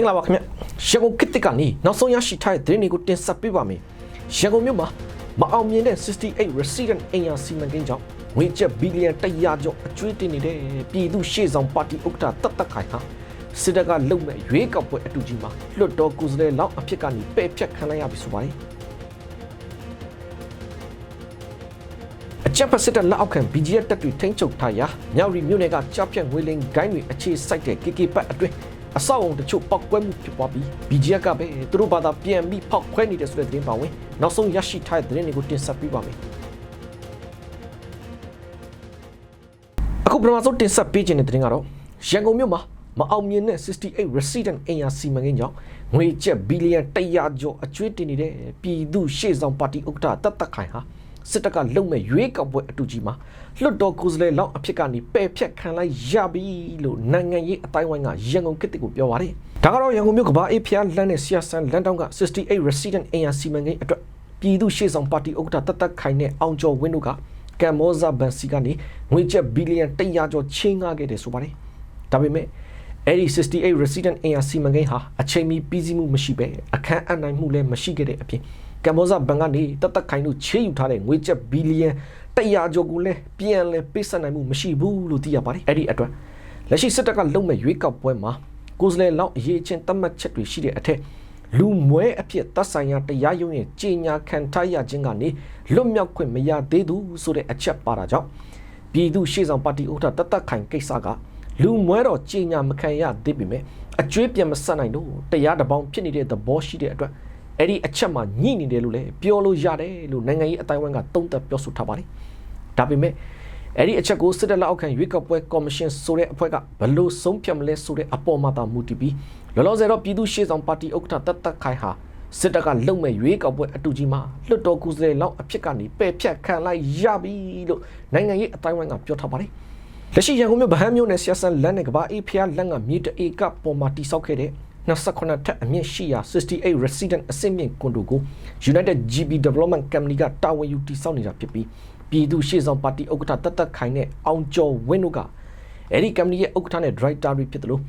င်္ဂလာပါခင်ဗျရန်ကုန်ကစ်တစ်ကနေနောက်ဆုံးရရှိထားတဲ့သတင်းတွေကိုတင်ဆက်ပေးပါမယ်ရန်ကုန်မြို့မှာမအောင်မြင်တဲ့68 resident အင်ယာစီမံကိန်းကြောင့်ငွေကျပ်ဘီလီယံ100ကျော်အကျွေးတင်နေတဲ့ပြည်သူရှေ့ဆောင်ပါတီဥက္ကဋ္ဌတတ်တတ်ခိုင်ဟာစစ်တပ်ကလုံမဲ့ရွေးကောက်ပွဲအတူကြီးမှာလွတ်တော်ကိုယ်စားလှယ်လောက်အဖြစ်ကနေပယ်ဖြတ်ခံလိုက်ရပြီဆိုပါတယ်အချက်ဖက်စစ်တပ်လက်အောက်ခံ BGF တပ်တွေထိန်းချုပ်ထားရာမြောက်ရီမြို့နယ်ကကြားဖြတ်ငွေလင်းဂိုင်းတွေအခြေစိုက်တဲ့ KK ပတ်အတွင်း အဆောက်အုံတချို့ပောက်ကွဲမှုဖြစ်ပွားပြီး BGF ကပဲသူတို့ဘာသာပြန်ပြီးဖောက်ခွဲနေတဲ့ဆိုတဲ့သတင်းပါဝင်နောက်ဆုံးရရှိထားတဲ့သတင်းတွေကိုတင်ဆက်ပေးပါမယ်အခုပထမဆုံးတင်ဆက်ပေးခြင်းတဲ့သတင်းကတော့ရန်ကုန်မြို့မှာမအောင်မြင်တဲ့68 resident အင်ယာစီမံကိန်းကြောင့်ငွေကျပ်ဘီလီယံ100ကျော်အကျွေးတင်နေတဲ့ပြည်သူရှေ့ဆောင်ပါတီဥက္ကဋ္ဌတတ်တတ်ခိုင်ဟာ စစ်တပ်ကလုံမဲ့ရွေးကောက်ပွဲအတူကြီးမှာလွတ်တော်ကိုယ်စားလှယ်လောက်အဖြစ်ကနေပယ်ဖြတ်ခံလိုက်ရပြီလို့နိုင်ငံရေးအတိုင်းဝိုင်းကရန်ကုန်ကစ်တစ်ကိုပြောပါတယ်။ဒါကတော့ရန်ကုန်မြို့ကဘာအေးဖျားလမ်းနဲ့ဆီယာဆန်လမ်းတောင်းက68 resident အင်ယာစီမံကိန်းအတွက်ပြည်သူရှေ့ဆောင်ပါတီဥက္ကဋ္ဌတတ်တတ်ခိုင်နဲ့အောင်ကျော်ဝင်းတို့ကကမ်မောဇာဘန်စီကနေငွေကျပ်ဘီလီယံ100ကျော်ချင်းငှားခဲ့တယ်ဆိုပါတယ်။ဒါပေမဲ့အဲ့ဒီ68 resident အင်ယာစီမံကိန်းဟာအချိန်မီပြီးစီးမှုမရှိပဲအခန်းအနိုင်မှုလည်းမရှိခဲ့တဲ့အပြင် ကမ်ဘောဇာဘန်ကနေတတ်တတ်ခိုင်တို့ချေးယူထားတဲ့ငွေကျပ်ဘီလီယံ100ကျော်ကိုလည်းပြန်လဲပေးဆက်နိုင်မှုမရှိဘူးလို့သိရပါတယ်အဲ့ဒီအတွက်လက်ရှိစစ်တပ်ကလုံမဲ့ရွေးကောက်ပွဲမှာကိုယ်စားလှယ်လောက်အရေးချင်းသတ်မှတ်ချက်တွေရှိတဲ့အထက်လူမွဲအဖြစ်သက်ဆိုင်ရာတရားရုံးရဲ့ကြီးညာခံထားရခြင်းကနေလွတ်မြောက်ခွင့်မရသေးသူဆိုတဲ့အချက်ပါတာကြောင့်ပြည်သူရှေ့ဆောင်ပါတီဥက္ကဋ္ဌတတ်တတ်ခိုင်ကိစ္စကလူမွဲတော့ကြီးညာမခံရသေးပေမဲ့အကျွေးပြန်မဆက်နိုင်တော့တရားတပေါင်းဖြစ်နေတဲ့သဘောရှိတဲ့အတွက် အဲ့ဒီအချက်မှညှိနေတယ်လို့လည်းပြောလို့ရတယ်လို့နိုင်ငံရေးအတိုင်းအဝန်းကသုံးသပ်ပြောဆိုထားပါတယ်ဒါပေမဲ့အဲ့ဒီအချက်ကိုစစ်တပ်လက်အောက်ခံရွေးကောက်ပွဲကော်မရှင်ဆိုတဲ့အဖွဲ့ကဘလို့ဆုံးဖြတ်မလဲဆိုတဲ့အပေါ်မှာသာမူတည်ပြီးလောလောဆယ်တော့ပြည်သူ့ရှေ့ဆောင်ပါတီဥက္ကဋ္ဌတတ်တတ်ခိုင်ဟာစစ်တပ်ကလုံမဲ့ရွေးကောက်ပွဲအတူကြီးမှာလွတ်တော်ကူစလေလောက်အဖြစ်ကနေပယ်ဖြတ်ခံလိုက်ရပြီလို့နိုင်ငံရေးအတိုင်းအဝန်းကပြောထားပါတယ်လက်ရှိရန်ကုန်မြို့ဗဟန်းမြို့နယ်ဆီယဆန်လန်နဲ့ကဘာအေးဖျားလန်ကမြေတအေကပေါ်မှာတိစောက်ခဲ့တဲ့ 28ထက်အမြင့်ရှိရာ68 resident အဆင့်မြင့်ကွန်ဒိုကို United GB Development Company ကတာဝန်ယူတည်ဆောက်နေတာဖြစ်ပြီးပြည်သူရှေ့ဆောင်ပါတီဥက္ကဋ္ဌတတ်တတ်ခိုင်နဲ့အောင်ကျော်ဝင်းတို့ကအဲ့ဒီ company ရဲ့ဥက္ကဋ္ဌနဲ့ director တွေဖြစ်တယ်လို့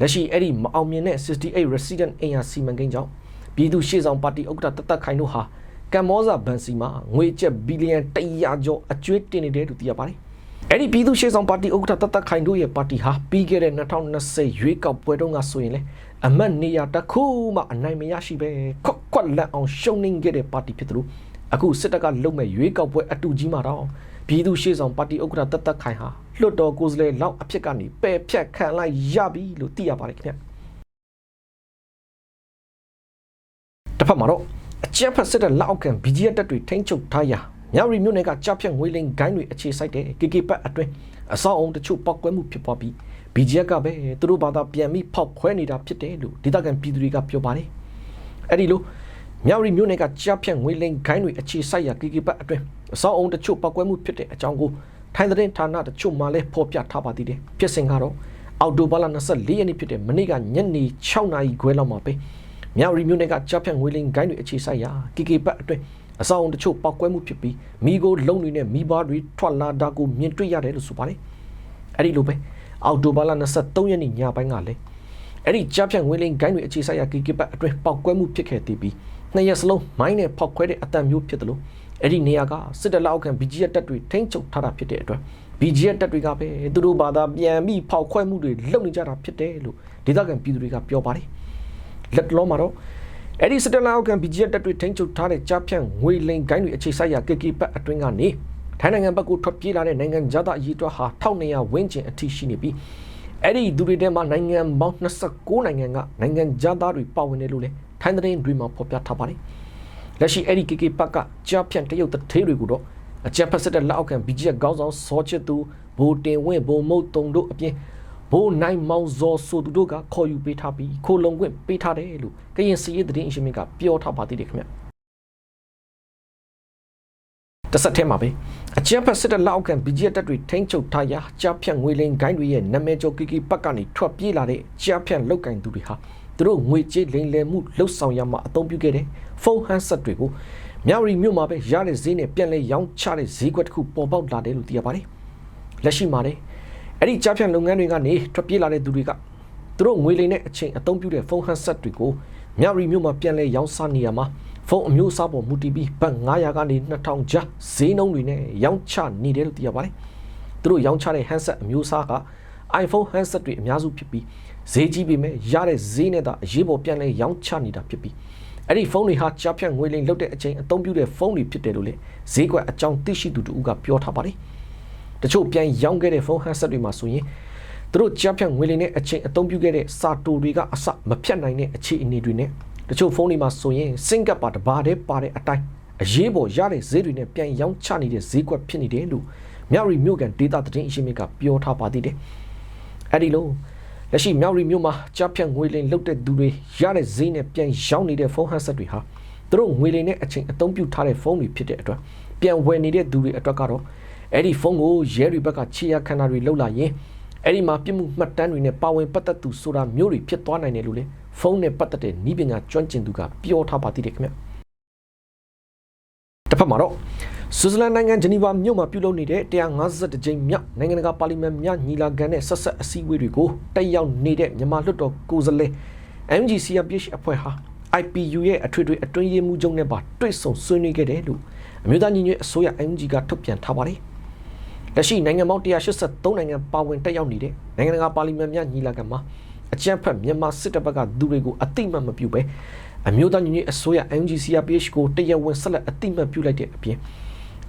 လက်ရှိအဲ့ဒီမအောင်မြင်တဲ့68 resident အင်ယာစီမံကိန်းကြောင့်ပြည်သူရှေ့ဆောင်ပါတီဥက္ကဋ္ဌတတ်တတ်ခိုင်တို့ဟာကမ်မောဇာဘန်စီမှာငွေကျပ်ဘီလီယံ100ကျော်အကျွေးတင်နေတယ်လို့သိရပါတယ်အဲ့ဒီပြည်သူ့ရှေ့ဆောင်ပါတီဥက္ကဋ္ဌတတ်တတ်ခိုင်တို့ရဲ့ပါတီဟာပြီးခဲ့တဲ့2020ရွေးကောက်ပွဲတုန်းကဆိုရင်လေ အမတ်နေရာတစ်ခုမှအနိုင်မရရှိပဲခွက်ခွက်လက်အောင်ရှုံးနေခဲ့တဲ့ပါတီဖြစ်တယ်လို့အခုစစ်တပ်ကလုံမဲ့ရွေးကောက်ပွဲအတူကြီးမှာတော့ပြည်သူ့ရှေ့ဆောင်ပါတီဥက္ကဋ္ဌတတ်တတ်ခိုင်ဟာလွတ်တော်ကိုယ်စားလှယ်လောက်အဖြစ်ကနေပယ်ဖြတ်ခံလိုက်ရပြီလို့သိရပါတယ်ခင်ဗျတစ်ဖက်မှာတော့အကြမ်းဖက်စစ်တပ်လက်အောက်ခံ BGF တပ်တွေထိန်းချုပ်ထားရာမြောက်ရီမြို့နယ်ကကြားဖြတ်ငွေလင်းဂိုင်းတွေအခြေစိုက်တဲ့ KK ပတ်အတွင်းအဆောက်အုံတချို့ပောက်ကွဲမှုဖြစ်ပွားပြီး BGF ကပဲသူတို့ဘာသာပြန်ပြီးဖောက်ခွဲနေတာဖြစ်တယ်လို့ဒေသခံပြည်သူတွေကပြောပါတယ်အဲ့ဒီလိုမြောက်ရီမြို့နယ်ကကြားဖြတ်ငွေလင်းဂိုင်းတွေအခြေစိုက်ရာ KK ပတ်အတွင်းအဆောက်အုံတချို့ပောက်ကွဲမှုဖြစ်တဲ့အကြောင်းကိုထိုင်းသတင်းဌာနတချို့မှလည်းဖော်ပြထားပါသေးတယ်ဖြစ်စဉ်ကတော့အော်တိုဘာလ24ရက်နေ့ဖြစ်တဲ့မနေ့ကညနေ6နာရီခွဲလောက်မှာပဲမြောက်ရီမြို့နယ်ကကြားဖြတ်ငွေလင်းဂိုင်းတွေအခြေစိုက်ရာ KK ပတ်အတွင်းအဆောင်တချို့ပောက်ကွဲမှုဖြစ်ပြီးမိကိုလုံတွေနဲ့မိဘတွေထွက်လာတာကိုမြင်တွေ့ရတယ်လို့ဆိုပါတယ်အဲ့ဒီလိုပဲ အော်တိုဘာလ23ရက်နေ့ညပိုင်းကလည်းအဲ့ဒီကြားဖြတ်ငွေလင်းဂိုင်းတွေအခြေစိုက်ရာ KK ပတ်အတွင်းပောက်ကွဲမှုဖြစ်ခဲ့သေးပြီးနှစ်ရက်စလုံးမိုင်းနဲ့ဖောက်ခွဲတဲ့အတန်မျိုးဖြစ်တယ်လို့အဲ့ဒီနေရာကစစ်တပ်လက်အောက်ခံ BGF တပ်တွေထိန်းချုပ်ထားတာဖြစ်တဲ့အတွက် BGF တပ်တွေကပဲသူတို့ဘာသာပြန်ပြီးဖောက်ခွဲမှုတွေလုပ်နေကြတာဖြစ်တယ်လို့ဒေသခံပြည်သူတွေကပြောပါတယ်လက်လောမှာတော့အဲ့ဒီစတလာအောက်ခံ BGF တပ်တွေထိန်းချုပ်ထားတဲ့ကြားဖြန့်ငွေလိန်ဂိုင်းတွေအခြေစိုက်ရာ KK ပတ်အတွင်းကနေ ထိုင်းနိုင်ငံဘက်ကိုထွက်ပြေးလာတဲ့နိုင်ငံသားအရေးအတွက်ဟာ1200ဝန်းကျင်အထိရှိနေပြီးအဲ့ဒီသူတွေထဲမှာနိုင်ငံပေါင်း29နိုင်ငံကနိုင်ငံသားတွေပါဝင်တယ်လို့လည်းထိုင်းသတင်းတွေမှာဖော်ပြထားပါတယ်လက်ရှိအဲ့ဒီ KK ပတ်ကကြားဖြန့်တရုတ်တထေးတွေကိုတော့အကြံဖက်စစ်တဲ့လက်အောက်ခံ BGF ခေါင်းဆောင်စောချစ်သူဘိုတင်ဝင်းဘိုမုတ်တုံတို့အပြင်ဘိုးနိုင်မောင်ဇော်ဆိုသူတို့ကခေါ်ယူပေးထားပြီးခိုလုံခွင့်ပေးထားတယ်လို့ကရင်စီရေးသတင်းအရှင်မြင့်ကပြောထားပါသေးတယ်ခင်ဗျ တဆက်ထဲမှာပဲအကြမ်းဖက်စစ်တပ်လက်အောက်ခံ BGF တပ်တွေထိန်းချုပ်ထားရာကြားဖြတ်ငွေလိန်ဂိုင်းတွေရဲ့နာမည်ကျော်ကီကီပတ်ကနေထွက်ပြေးလာတဲ့ကြားဖြတ်လောက်ကင်သူတွေဟာသူတို့ငွေကြေးလိမ်လည်မှုလှုပ်ဆောင်ရမှာအသုံးပြုခဲ့တဲ့ဖုန်းဟန်ဆက်တွေကိုမြောက်ရီမြို့မှာပဲရတဲ့ဈေးနဲ့ပြန်လဲရောင်းချတဲ့ဈေးကွက်တစ်ခုပေါ်ပေါက်လာတယ်လို့သိရပါတယ်လက်ရှိမှာလည်းအဲ့ဒီကြားဖြတ်လုပ်ငန်းတွေကနေထွက်ပြေးလာတဲ့သူတွေကသူတို့ငွေလိမ်တဲ့အချိန်အသုံးပြုတဲ့ဖုန်းဟန်ဆက်တွေကိုမြရီမြို့မှာပြန်လဲရောင်းစားနေရမှာ ဖုန်းအမျိုးအစားပေါ်မူတည်ပြီးဘတ်900ကနေ2000ကျပ်ဈေးနှုန်းတွေနဲ့ရောင်းချနေတယ်လို့သိရပါတယ်။သူတို့ရောင်းချတဲ့ handset အမျိုးအစားက iPhone handset တွေအများစုဖြစ်ပြီးဈေးကြီးပေမဲ့ရတဲ့ဈေးနဲ့သာအရေးပေါ်ပြန်လဲရောင်းချနေတာဖြစ်ပြီးအဲ့ဒီဖုန်းတွေဟာကြားဖြတ်ငွေလိမ်လုပ်တဲ့အချိန်အသုံးပြုတဲ့ဖုန်းတွေဖြစ်တယ်လို့လေဈေးကွက်အကြောင်းသိရှိသူတူကပြောထားပါတယ်။တချို့ပြန်ရောင်းခဲ့တဲ့ဖုန်း handset တွေမှာဆိုရင်သူတို့ကြားဖြတ်ငွေလိမ်တဲ့အချိန်အသုံးပြုခဲ့တဲ့စာတိုတွေကအစမဖြတ်နိုင်တဲ့အခြေအနေတွေနဲ့ တချို့ဖုန်းတွေမှာဆိုရင်စင်ကပ်ပါတဘာတည်းပါတဲ့အတိုင်းအရေးပေါ်ရတဲ့ဈေးတွေနဲ့ပြန်ရောင်းချနေတဲ့ဈေးကွက်ဖြစ်နေတယ်လို့မြောက်ရီမြို့ကန်ဒေတာသတင်းအရှိမြစ်ကပြောထားပါသေးတယ်။အဲ့ဒီလိုလက်ရှိမြောက်ရီမြို့မှာကြားဖြတ်ငွေလိမ်လုပ်တဲ့သူတွေရတဲ့ဈေးနဲ့ပြန်ရောင်းနေတဲ့ဖုန်းဟန်ဆက်တွေဟာသူတို့ငွေလိမ်တဲ့အချိန်အသုံးပြုထားတဲ့ဖုန်းတွေဖြစ်တဲ့အတွက်ပြန်ဝယ်နေတဲ့သူတွေအတွက်ကတော့အဲ့ဒီဖုန်းကိုရဲတွေဘက်ကခြေရခန္ဓာတွေလောက်လာရင်အဲ့ဒီမှာပြစ်မှုမှတ်တမ်းတွေနဲ့ပါဝင်ပတ်သက်သူဆိုတာမျိုးတွေဖြစ်သွားနိုင်တယ်လို့လေ ဖုန်းနဲ့ပတ်သက်တဲ့ဤပညာကျွမ်းကျင်သူကပြောထားပါသေးတယ်ခင်ဗျတစ်ဖက်မှာတော့ဆွစ်ဇာလန်နိုင်ငံဂျနီဗာမြို့မှာပြုလုပ်နေတဲ့152ကြိမ်မြောက်နိုင်ငံတကာပါလီမန်များညီလာခံနဲ့ဆက်ဆက်အစည်းအဝေးတွေကိုတက်ရောက်နေတဲ့မြန်မာလွှတ်တော်ကိုယ်စားလှယ် MGCRPH အဖွဲ့ဟာ IPU ရဲ့အထွေထွေအတွင်းရေးမှူးချုပ်နဲ့ပါတွေ့ဆုံဆွေးနွေးခဲ့တယ်လို့အမျိုးသားညီညွတ်အစိုးရ MG ကထုတ်ပြန်ထားပါတယ်။လက်ရှိနိုင်ငံပေါင်း183နိုင်ငံပါဝင်တက်ရောက်နေတဲ့နိုင်ငံတကာပါလီမန်များညီလာခံမှာ အကြမ်းဖက်မြန်မာစစ်တပ်ဘက်ကသူတွေကိုအတိမတ်မပြုပဲအမျိုးသားညီညွတ်အစိုးရ MGCRPH ကိုတရားဝင်ဆက်လက်အတိမတ်ပြုလိုက်တဲ့အပြင်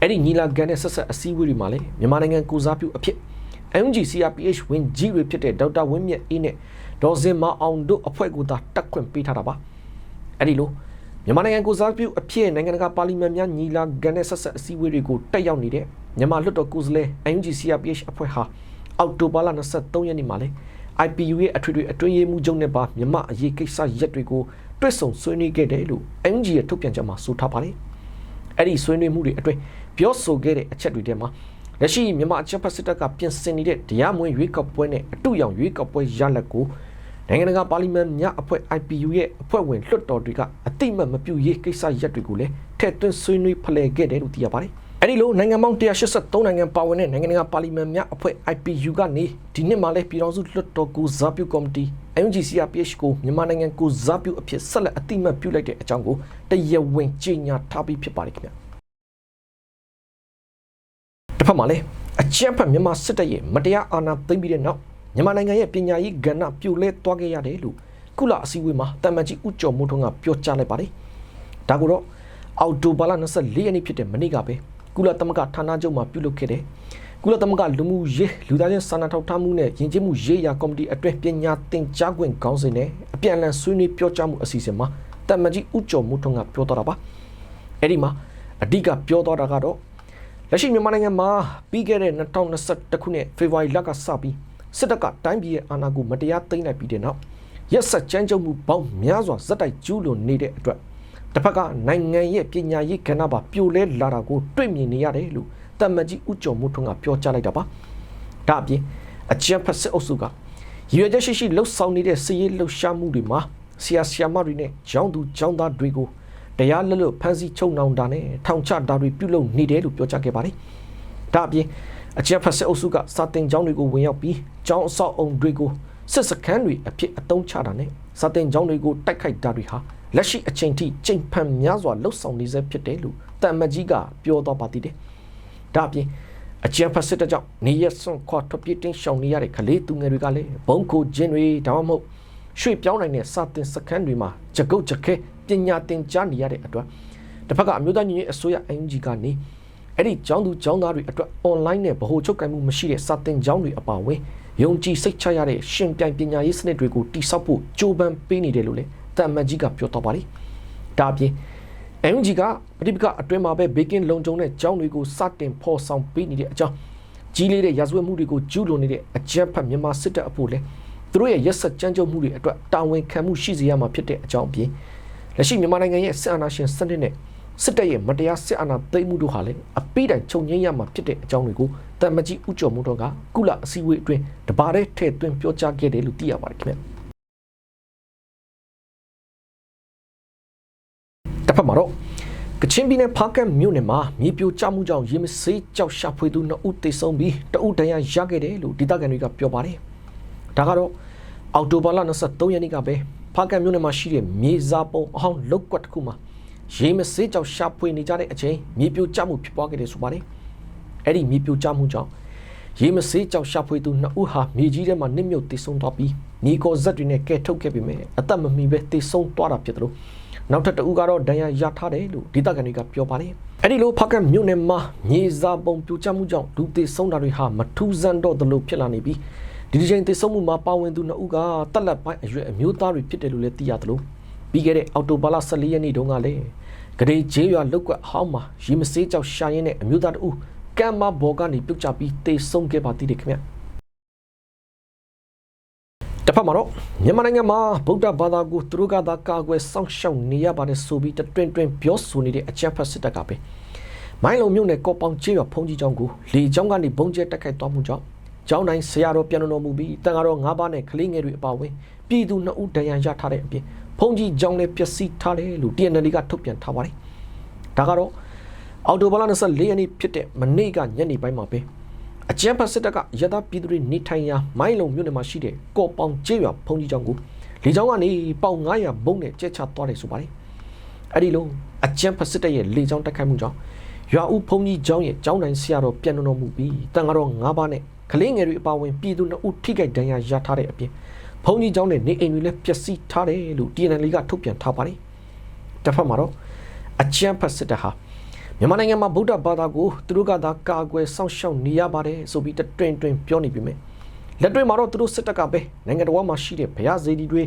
အဲ့ဒီညီလာခံနဲ့ဆက်ဆက်အစည်းအဝေးတွေမှာလည်းမြန်မာနိုင်ငံကိုစားပြုအဖြစ် MGCRPH ဝင်ကြီးတွေဖြစ်တဲ့ဒေါက်တာဝင်းမြတ်အေးနဲ့ဒေါ်စင်မအောင်တို့အဖွဲ့ကသာတက်ခွင့်ပေးထားတာပါအဲ့ဒီလိုမြန်မာနိုင်ငံကိုစားပြုအဖြစ်နိုင်ငံတကာပါလီမန်များညီလာခံနဲ့ဆက်ဆက်အစည်းအဝေးတွေကိုတက်ရောက်နေတဲ့မြန်မာလွှတ်တော်ကိုယ်စားလှယ် MGCRPH အဖွဲ့ဟာအောက်တိုဘာလ23ရက်နေ့မှာလည်း IPU ရဲ့အထွေထွေအတွင်းရေးမှူးချုပ်နဲ့ပါမြမအရေးကိစ္စရက်တွေကိုတွစ်ဆုံဆွေးနွေးခဲ့တယ်လို့ MG ရဲ့ထုတ်ပြန်ချက်မှာဆိုထားပါတယ်။အဲ့ဒီဆွေးနွေးမှုတွေအတွင်းပြောဆိုခဲ့တဲ့အချက်တွေထဲမှာလက်ရှိမြန်မာအချက်ဖက်စစ်တပ်ကပြင်ဆင်နေတဲ့တရားမဝင်ရွေးကောက်ပွဲနဲ့အတူရောင်ရွေးကောက်ပွဲရလဒ်ကိုနိုင်ငံတကာပါလီမန်များအဖွဲ့ IPU ရဲ့အဖွဲ့ဝင်လွှတ်တော်တွေကအတိမတ်မပြုရေးကိစ္စရက်တွေကိုလည်းထည့်သွင်းဆွေးနွေးဖလှယ်ခဲ့တယ်လို့သိရပါတယ်။ အဲဒီလိုနိုင်ငံပေါင်း183နိုင်ငံပါဝင်တဲ့နိုင်ငံတကာပါလီမန်များအဖွဲ့ IPU ကနေဒီနှစ်မှာလည်းပြည်ထောင်စုလွှတ်တော်ကိုဇာပြုကော်မတီ MGCRPH ကိုမြန်မာနိုင်ငံကိုဇာပြုအဖြစ်ဆက်လက်အတိမတ်ပြုလိုက်တဲ့အကြောင်းကိုတရားဝင်ကြေညာထားပြီးဖြစ်ပါတယ်ခင်ဗျာတစ်ဖက်မှာလည်းအကြမ်းဖက်မြန်မာစစ်တပ်ရဲ့မတရားအာဏာသိမ်းပြီးတဲ့နောက်မြန်မာနိုင်ငံရဲ့ပညာရေးကဏ္ဍပြိုလဲသွားခဲ့ရတယ်လို့ကုလအစည်းအဝေးမှာတမန်ကြီးဦးကျော်မိုးထွန်းကပြောကြားလိုက်ပါတယ်ဒါကိုတော့အော်တိုဘာလ24ရက်နေ့ဖြစ်တဲ့မနေ့ကပဲ ကုလသမဂ္ဂဌာနချုပ်မှာပြုလုပ်ခဲ့တဲ့ကုလသမဂ္ဂလူမှုရေးလူသားချင်းစာနာထောက်ထားမှုနဲ့ယဉ်ကျေးမှုရေးရာကော်မတီအတွင်းပညာသင်ကြားခွင့်ခေါင်းစဉ်နဲ့အပြန်အလှန်ဆွေးနွေးပြောကြားမှုအစီအစဉ်မှာတမန်ကြီးဦးကျော်မိုးထွန်းကပြောသွားတာပါအဲ့ဒီမှာအဓိကပြောသွားတာကတော့လက်ရှိမြန်မာနိုင်ငံမှာပြီးခဲ့တဲ့2021ခုနှစ်ဖေဖော်ဝါရီလကစပြီးစစ်တပ်ကတိုင်းပြည်ရဲ့အာဏာကိုမတရားသိမ်းလိုက်ပြီးတဲ့နောက်ရက်ဆက်ကြမ်းကြုတ်မှုပေါင်းများစွာဇက်တိုက်ကျူးလွန်နေတဲ့အတွက် တစ်ဖက်ကနိုင်ငံရဲ့ပညာရေးကဏ္ဍပါပြိုလဲလာတာကိုတွေ့မြင်နေရတယ်လို့တမန်ကြီးဦးကျော်မိုးထွန်းကပြောကြားလိုက်တာပါဒါအပြင်အကြံဖက်စစ်အုပ်စုကရည်ရွယ်ချက်ရှိရှိလှုပ်ဆောင်နေတဲ့စည်ရေးလှုပ်ရှားမှုတွေမှာဆရာဆရာမတွေနဲ့ကျောင်းသူကျောင်းသားတွေကိုတရားလက်လွတ်ဖမ်းဆီးချုပ်နှောင်တာနဲ့ထောင်ချတာတွေပြုလုပ်နေတယ်လို့ပြောကြားခဲ့ပါတယ်ဒါအပြင်အကြံဖက်စစ်အုပ်စုကစာတင်ကျောင်းတွေကိုဝင်ရောက်ပြီးကျောင်းအဆောက်အုံတွေကိုစစ်စခန်းတွေအဖြစ်အသုံးချတာနဲ့စာတင်ကျောင်းတွေကိုတိုက်ခိုက်တာတွေဟာ လက်ရှိအချိန်ထိချိန်ဖန်များစွာလှုပ်ဆောင်နေဆဲဖြစ်တယ်လို့တမ်မကြီးကပြောတော့ပါသေးတယ်။ဒါအပြင်အကြံဖတ်စစ်တဲ့ကြောင့်နေရဆွန်ခွာထွက်ပြေးတင်းရှောင်နေရတဲ့ကလေးသူငယ်တွေကလည်းဘုံခိုခြင်းတွေဒါမှမဟုတ်ရွှေ့ပြောင်းနိုင်တဲ့စာတင်စခန်းတွေမှာကြကုတ်ကြခဲပညာသင်ကြားနေရတဲ့အတွက်တစ်ဖက်ကအမျိုးသားညီညွတ်အစိုးရ NG ကနေအဲ့ဒီကျောင်းသူကျောင်းသားတွေအတွက် online နဲ့ဗဟိုချုပ်ကိုင်မှုမရှိတဲ့စာတင်ကျောင်းတွေအပါအဝင်ယုံကြည်စိတ်ချရတဲ့ရှင်ပြိုင်ပညာရေးစနစ်တွေကိုတိစောက်ဖို့ကြိုးပမ်းပေးနေတယ်လို့လည်း တမ်မန်ကြီးကပြောတော့ပါလိဒါအပြင် MG ကပဋိပက္ခအတွင်းမှာပဲဘေကင်းလုံခြုံတဲ့ကြောင်းတွေကိုစတင်ဖော်ဆောင်ပေးနေတဲ့အကြောင်းကြီးလေးတဲ့ရာဇဝတ်မှုတွေကိုကျူးလွန်နေတဲ့အကြမ်းဖက်မြန်မာစစ်တပ်အဖို့လဲသူတို့ရဲ့ရက်စက်ကြမ်းကြုတ်မှုတွေအတွက်တာဝန်ခံမှုရှိစေရမှာဖြစ်တဲ့အကြောင်းအပြင်လက်ရှိမြန်မာနိုင်ငံရဲ့စစ်အာဏာရှင်စနစ်နဲ့စစ်တပ်ရဲ့မတရားစစ်အာဏာသိမ်းမှုတို့ဟာလည်းအပိတိုင်ချုပ်ငြိမ်းရမှာဖြစ်တဲ့အကြောင်းတွေကိုတမကြီးဥကျော်မှုတော်ကကုလအစည်းအဝေးအတွင်းတပါးတည်းထည့်သွင်းပြောကြားခဲ့တယ်လို့သိရပါတယ်ခင်ဗျ တစ်ဖက်မှာတော့ကချင်ပြည်နယ်ဖားကတ်မြို့နယ်မှာမြေပြိုကျမှုကြောင့်ရေမဆေးကြောက်ရှာဖွေသူနှစ်ဦးသေဆုံးပြီးတဦးဒဏ်ရာရခဲ့တယ်လို့ဒေသခံတွေကပြောပါတယ်ဒါကတော့အော်တိုဘာလ23ရက်နေ့ကပဲဖားကန်မြို့နယ်မှာရှိတဲ့မြေစာပုံအဟောင်းလုတ်ကွက်တစ်ခုမှာရေမစေးကြောက်ရှာဖွေနေကြတဲ့အချိန်မြေပြိုကျမှုဖြစ်ပွားခဲ့တယ်ဆိုပါတယ်။အဲ့ဒီမြေပြိုကျမှုကြောင့်ရေမစေးကြောက်ရှာဖွေသူနှစ်ဦးဟာမြေကြီးထဲမှာနစ်မြုပ်တိဆုံးသွားပြီးမြေကောဇက်တွေနဲ့ကဲထုတ်ခဲ့ပေမဲ့အသက်မမီပဲတိဆုံးသွားတာဖြစ်တယ်လို့ နောက်ထပ်တစ်ဦးကတော့ဒဏ်ရာရထားတယ်လို့ဒေသခံတွေကပြောပါတယ်။အဲ့ဒီလိုဖားကန်မြို့နယ်မှာမြေစာပုံပြိုကျမှုကြောင့်လူတိဆုံးတာတွေဟာမထူးဆန်းတော့သလိုဖြစ်လာနေပြီးဒီဒီချိန်သေဆုံးမှုမှာပါဝင်သူနှစ်ဦးကတက်လက်ပိုင်းအရွယ်အမျိုးသားတွေဖြစ်တယ်လို့လည်းသိရတယ်လို့ပြီးခဲ့တဲ့အောက်တိုဘာလ14ရက်နေ့တုန်းကလည်းဂရေဂျေးရွာလုတ်ကွက်ဟောင်းမှာရီမစေးကြောက်ရှာရင်းနဲ့အမျိုးသားတဦးကမ်မဘော်ကနေပြုတ်ကျပြီးသေဆုံးခဲ့ပါသေးတယ်ခင်ဗျ တစ်ဖက်မှာတော့မြန်မာနိုင်ငံမှာဗုဒ္ဓဘာသာကိုသူတို့ကသာကာကွယ်စောင့်ရှောက်နေရပါတယ်ဆိုပြီးတွင်တွင်ပြောဆိုနေတဲ့အကြမ်းဖက်စစ်တပ်ကပဲမိုင်းလုံမြို့နယ်ကော့ပေါင်ကျေးရွာဖုန်ကြီးကျောင်းကိုလေကျောင်းကနေဘုံကျဲတက်ခိုက်သွားမှုကြောင့်ကျောင်းတိုင်းဆရာတော်ပြန်တော်မူပြီးတန်ဃာတော်၅ပါးနဲ့ကလေးငယ်တွေအပါအဝင်ပြည်သူ2ဦးဒဏ်ရာရထားတဲ့အပြင်ဖုန်ကြီးကျောင်းလည်းပျက်စီးထားတယ်လို့ TNL ကထုတ်ပြန်ထားပါတယ်ဒါကတော့အော်တိုဘလာ24ရက်နေ့ဖြစ်တဲ့မနေ့ကညနေပိုင်းမှာပဲ အကြမ်းဖက်စစ်တပ်ကရသပြည်သူတွေနေထိုင်ရာမိုင်းလုံမြို့နယ်မှာရှိတဲ့ကော့ပေါင်ကျေးရွာဖုန်ကြီးကျောင်းကိုလေကျောင်းကနေပေါင်900ဘုံနဲ့ကျဲချသွားတယ်ဆိုပါတယ်အဲ့ဒီလိုအကြမ်းဖက်စစ်တပ်ရဲ့လေကျောင်းတိုက်ခိုက်မှုကြောင့်ရွာဦးဖုန်ကြီးကျောင်းရဲ့ကျောင်းတိုင်းဆရာတော်ပြန်တော်မူပြီးတန်ဃာတော်၅ပါးနဲ့ကလေးငယ်တွေအပါအဝင်ပြည်သူ2ဦးထိခိုက်ဒဏ်ရာရထားတဲ့အပြင်ဘုံကြီးကျောင်းနဲ့နေအိမ်တွေလည်းပျက်စီးထားတယ်လို့ TNL ကထုတ်ပြန်ထားပါတယ်တစ်ဖက်မှာတော့အကြမ်းဖက်စစ်တပ်ဟာ မြန်မာနိုင်ငံမှာဗုဒ္ဓဘာသာကိုသူတို့ကသာကာကွယ်စောင့်ရှောက်နေရပါတယ်ဆိုပြီးတွင်တွင်ပြောနေပြီမဲ့လက်တွေ့မှာတော့သူတို့စစ်တပ်ကပဲနိုင်ငံတော်မှာရှိတဲ့ဘုရားဇေဒီတွေ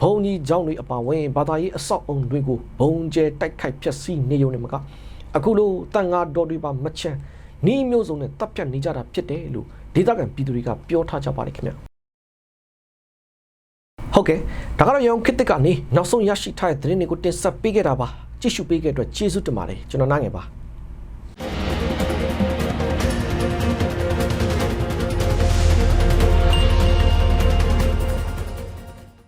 ဘုံကြီးကျောင်းတွေအပါအဝင်ဘာသာရေးအဆောက်အုံတွေကိုဘုံကျဲတိုက်ခိုက်ဖျက်ဆီးနေရုံနဲ့မကအခုလိုတန်ဃာတော်တွေပါမချမ်းနီးမျိုးစုံနဲ့တပ်ဖြတ်နေကြတာဖြစ်တယ်လို့ဒေသခံပြည်သူတွေကပြောထားကြပါတယ်ခင်ဗျဟုတ်ကဲ့ဒါကတော့ရောင်ခစ်တစ်ကနေနောက်ဆုံးရရှိထားတဲ့သတင်းတွေကိုတင်ဆက်ပေးခဲ့တာပါ ကြည့်ရှုပေးခဲ့တဲ့အတွက်ကျေးဇူးတင်ပါတယ်ကျွန်တော်နိုင်ငယ်ပါ